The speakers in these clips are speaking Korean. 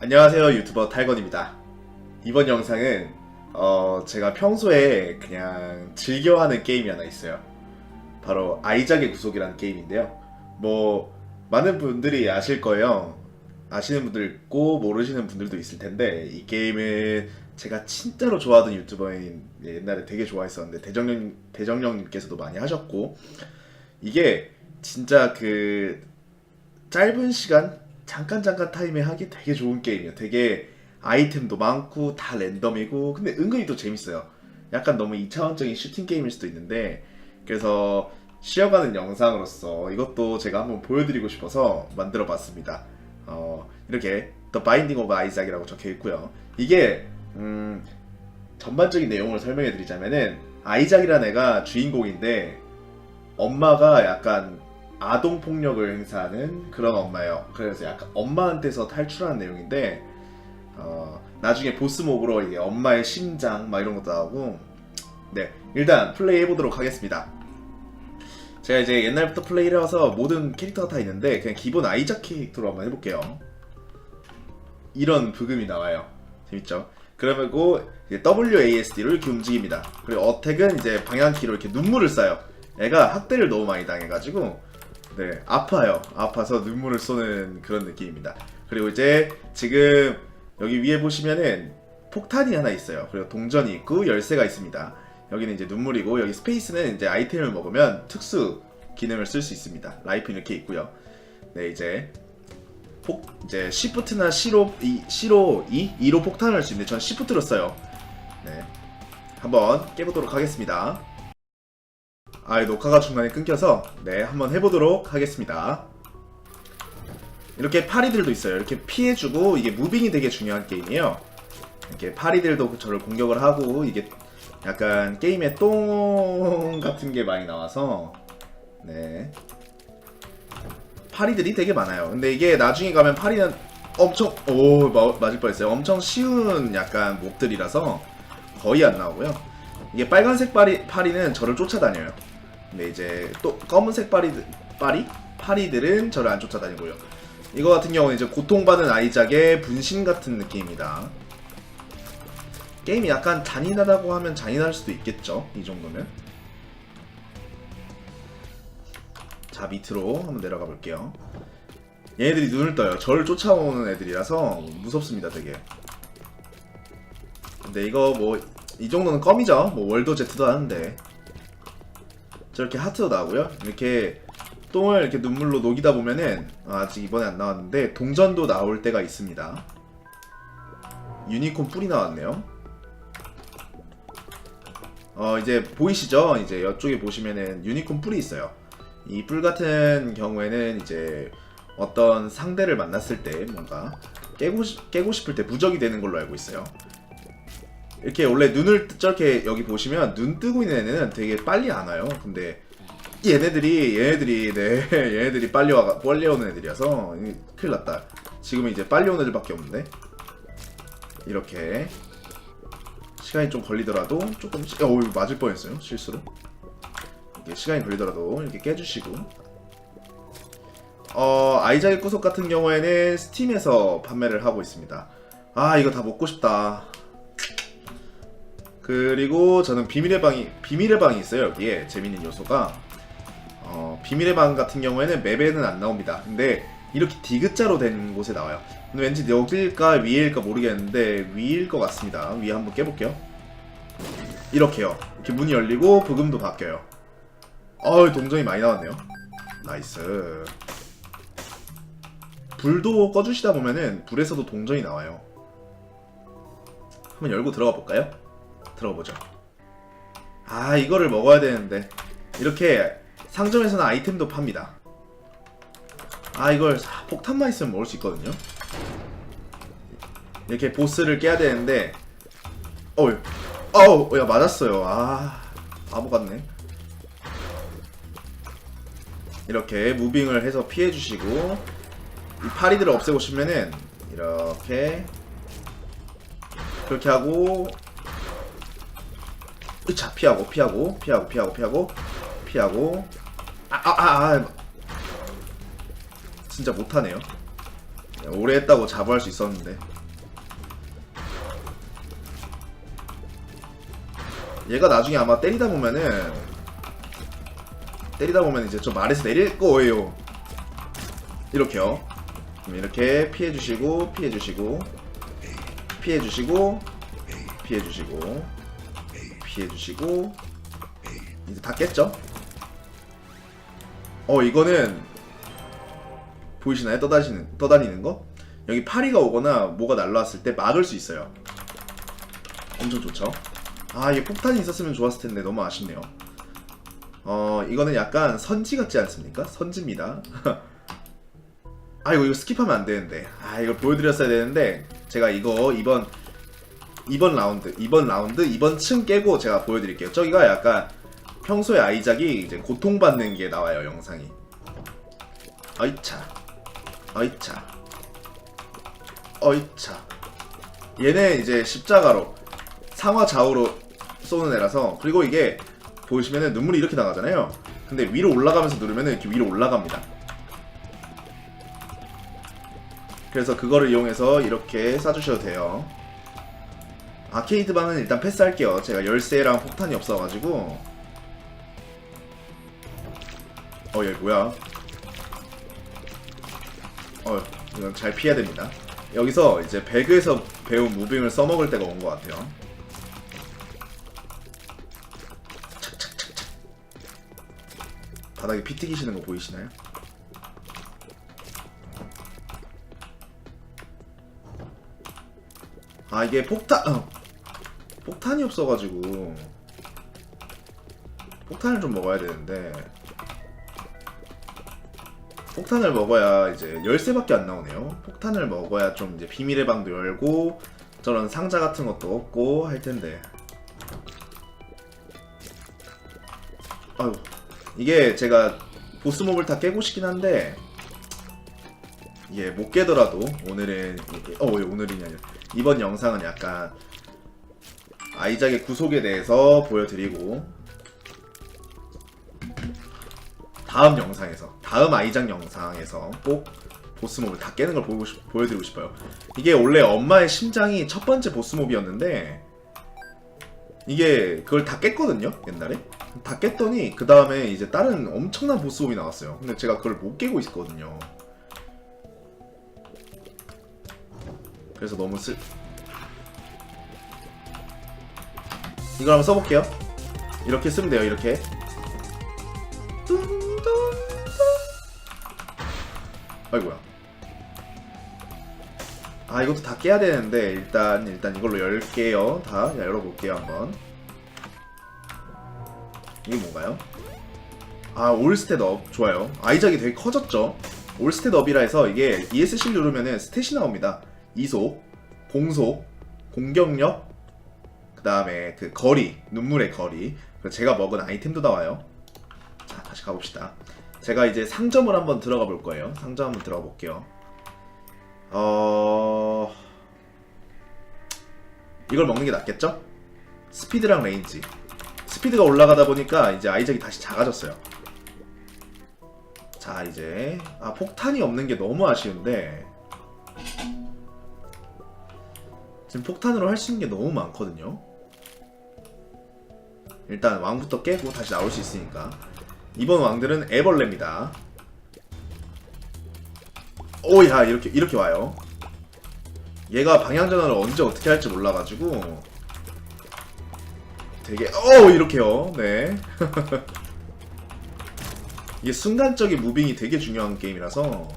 안녕하세요 유튜버 탈건입니다. 이번 영상은 어, 제가 평소에 그냥 즐겨하는 게임이 하나 있어요. 바로 아이작의 구속이라는 게임인데요. 뭐 많은 분들이 아실 거예요. 아시는 분들 있고 모르시는 분들도 있을 텐데 이 게임은 제가 진짜로 좋아하던 유튜버인 옛날에 되게 좋아했었는데 대정령 대정령님께서도 많이 하셨고 이게 진짜 그 짧은 시간 잠깐 잠깐 타임에 하기 되게 좋은 게임이에요. 되게 아이템도 많고 다 랜덤이고 근데 은근히 또 재밌어요. 약간 너무 2차원적인 슈팅 게임일 수도 있는데 그래서 쉬어가는 영상으로서 이것도 제가 한번 보여드리고 싶어서 만들어봤습니다. 어, 이렇게 The Binding of Isaac이라고 적혀 있고요. 이게 음, 전반적인 내용을 설명해드리자면은 아이작이라는 애가 주인공인데 엄마가 약간 아동 폭력을 행사하는 그런 엄마예요. 그래서 약간 엄마한테서 탈출하는 내용인데 어, 나중에 보스 몹으로 이게 엄마의 심장 막 이런 것도 나오고 네 일단 플레이 해보도록 하겠습니다. 제가 이제 옛날부터 플레이를 해서 모든 캐릭터가 다 있는데 그냥 기본 아이작 캐릭터로 한번 해볼게요. 이런 부금이 나와요. 재밌죠? 그러고 이제 WASD로 이렇게 움직입니다. 그리고 어택은 이제 방향키로 이렇게 눈물을 쏴요. 애가 학대를 너무 많이 당해가지고 네 아파요. 아파서 눈물을 쏘는 그런 느낌입니다. 그리고 이제 지금 여기 위에 보시면은 폭탄이 하나 있어요. 그리고 동전이 있고 열쇠가 있습니다. 여기는 이제 눈물이고 여기 스페이스는 이제 아이템을 먹으면 특수 기능을 쓸 수 있습니다. 라이프 이렇게 있고요. 네 이제 폭 이제 시프트나 C로 이 C로 2 2로 폭탄을 할 수 있는데 전 시프트로 써요. 네 한번 깨보도록 하겠습니다. 아, 이 녹화가 중간에 끊겨서 네 한번 해보도록 하겠습니다. 이렇게 파리들도 있어요. 이렇게 피해주고 이게 무빙이 되게 중요한 게임이에요. 이렇게 파리들도 저를 공격을 하고 이게 약간 게임에 똥 같은 게 많이 나와서 네 파리들이 되게 많아요. 근데 이게 나중에 가면 파리는 엄청 오 마- 맞을 뻔했어요. 엄청 쉬운 약간 몹들이라서 거의 안 나오고요. 이게 빨간색 파리 파리는 저를 쫓아다녀요. 근데 이제 또 검은색 파리 파리 파리들은 저를 안 쫓아다니고요. 이거 같은 경우는 이제 고통받은 아이작의 분신 같은 느낌입니다. 게임이 약간 잔인하다고 하면 잔인할 수도 있겠죠. 이 정도면. 자 밑으로 한번 내려가 볼게요. 얘네들이 눈을 떠요. 저를 쫓아오는 애들이라서 무섭습니다, 되게. 근데 이거 뭐 이 정도는 껌이죠. 뭐 월드 제트도 하는데 저렇게 하트도 나오고요. 이렇게 똥을 이렇게 눈물로 녹이다 보면은 아, 아직 이번에 안 나왔는데 동전도 나올 때가 있습니다. 유니콘 뿔이 나왔네요. 어 이제 보이시죠? 이제 이쪽에 보시면은 유니콘 뿔이 있어요. 이 뿔 같은 경우에는 이제 어떤 상대를 만났을 때 뭔가 깨고 싶- 깨고 싶을 때 무적이 되는 걸로 알고 있어요. 이렇게 원래 눈을 뜨- 저렇게 여기 보시면 눈 뜨고 있는 애는 되게 빨리 안 와요. 근데 얘네들이 얘네들이 네 얘네들이 빨리 와 빨리 오는 애들이라서 이- 큰일 났다. 지금은 이제 빨리 오는 애들밖에 없는데 이렇게 시간이 좀 걸리더라도 조금씩 어 맞을 뻔했어요 실수로 이렇게 시간이 걸리더라도 이렇게 깨주시고 어 아이작의 구속 같은 경우에는 스팀에서 판매를 하고 있습니다. 아 이거 다 먹고 싶다. 그리고 저는 비밀의 방이 비밀의 방이 있어요 여기에 재밌는 요소가 어, 비밀의 방 같은 경우에는 맵에는 안 나옵니다. 근데 이렇게 디귿자로 된 곳에 나와요. 근데 왠지 여기일까 위일까 모르겠는데 위일 것 같습니다. 위에 한번 깨볼게요. 이렇게요. 이렇게 문이 열리고 부금도 바뀌어요. 어우 동전이 많이 나왔네요. 나이스. 불도 꺼주시다 보면은 불에서도 동전이 나와요. 한번 열고 들어가 볼까요? 들어가 보죠. 아 이거를 먹어야 되는데 이렇게 상점에서는 아이템도 팝니다. 아 이걸 사- 폭탄만 있으면 먹을 수 있거든요. 이렇게 보스를 깨야 되는데 어우 어우 야 맞았어요. 아 바보 같네. 이렇게 무빙을 해서 피해 주시고 이 파리들을 없애고 싶으면은 이렇게 그렇게 하고 으차 피하고 피하고 피하고 피하고 피하고 피하고. 아아 아 아, 진짜 못하네요. 오래 했다고 자부할 수 있었는데. 얘가 나중에 아마 때리다 보면은 때리다 보면 이제 좀 아래서 내릴 거예요. 이렇게요. 이렇게 피해주시고 피해주시고 피해주시고 피해주시고 피해주시고 이제 다 깼죠? 어 이거는 보이시나요? 떠다니는 떠다니는 거? 여기 파리가 오거나 뭐가 날라왔을 때 막을 수 있어요. 엄청 좋죠? 아 이게 폭탄이 있었으면 좋았을 텐데 너무 아쉽네요. 어 이거는 약간 선지 같지 않습니까? 선지입니다. 아 이거 이거 스킵하면 안 되는데 아 이걸 보여드렸어야 되는데 제가 이거 이번 이번 라운드 이번 라운드 이번 층 깨고 제가 보여드릴게요. 저기가 약간 평소에 아이작이 이제 고통받는 게 나와요 영상이. 어이차. 어이차. 어이차. 얘네 이제 십자가로 상하 좌우로 쏘는 애라서 그리고 이게 보시면은 눈물이 이렇게 나가잖아요. 근데 위로 올라가면서 누르면은 이렇게 위로 올라갑니다. 그래서 그거를 이용해서 이렇게 쏴주셔도 돼요 아케이드 방은 일단 패스할게요 제가 열쇠랑 폭탄이 없어가지고 어얘 뭐야 어, 이건 잘 피해야 됩니다. 여기서 이제 배그에서 배운 무빙을 써먹을 때가 온 것 같아요. 바닥에 피 튀기시는 거 보이시나요? 아 이게 폭탄 어. 폭탄이 없어가지고 폭탄을 좀 먹어야 되는데 폭탄을 먹어야 이제 열쇠밖에 안 나오네요. 폭탄을 먹어야 좀 이제 비밀의 방도 열고 저런 상자 같은 것도 없고 할 텐데. 아유 이게 제가 보스몹을 다 깨고 싶긴 한데 이게 못 깨더라도 오늘은 이게 어왜 오늘이냐 이번 영상은 약간 아이작의 구속에 대해서 보여드리고 다음 영상에서 다음 아이작 영상에서 꼭 보스몹을 다 깨는 걸 보고 싶- 보여드리고 싶어요. 이게 원래 엄마의 심장이 첫 번째 보스몹이었는데 이게 그걸 다 깼거든요 옛날에 다 깼더니 그 다음에 이제 다른 엄청난 보스몹이 나왔어요. 근데 제가 그걸 못 깨고 있거든요. 그래서 너무 쓸 이걸 한번 써볼게요. 이렇게 쓰면 돼요. 이렇게 아이고야. 아 이것도 다 깨야 되는데 일단 일단 이걸로 열게요. 다 야, 열어볼게요 한번. 이게 뭔가요? 아 올스탯 업 좋아요. 아이작이 되게 커졌죠. 올스탯 업이라 해서 이게 ESC 누르면은 스탯이 나옵니다. 이속, 공속, 공격력, 그 다음에 그 거리, 눈물의 거리. 제가 먹은 아이템도 나와요. 자 다시 가봅시다. 제가 이제 상점을 한번 들어가 볼 거예요. 상점 한번 들어가 볼게요. 어 이걸 먹는 게 낫겠죠? 스피드랑 레인지. 스피드가 올라가다 보니까 이제 아이작이 다시 작아졌어요. 자 이제 아 폭탄이 없는 게 너무 아쉬운데 지금 폭탄으로 할 수 있는 게 너무 많거든요. 일단 왕부터 깨고 다시 나올 수 있으니까 이번 왕들은 애벌레입니다. 오야 이렇게 이렇게 와요. 얘가 방향 전환을 언제 어떻게 할지 몰라가지고 되게 어 이렇게요. 네. 이게 순간적인 무빙이 되게 중요한 게임이라서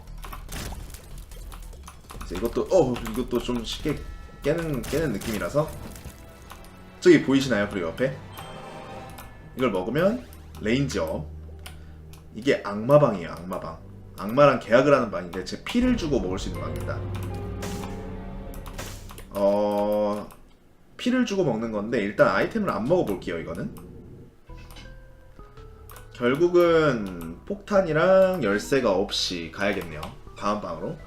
이것도 어 이것도 좀 쉽게 깨는 깨는 느낌이라서 저기 보이시나요? 그리고 옆에 이걸 먹으면 레인지업 이게 악마방이에요 악마방. 악마랑 계약을 하는 방인데 제 피를 주고 먹을 수 있는 방입니다. 어 피를 주고 먹는 건데 일단 아이템을 안 먹어볼게요 이거는. 결국은 폭탄이랑 열쇠가 없이 가야겠네요. 다음 방으로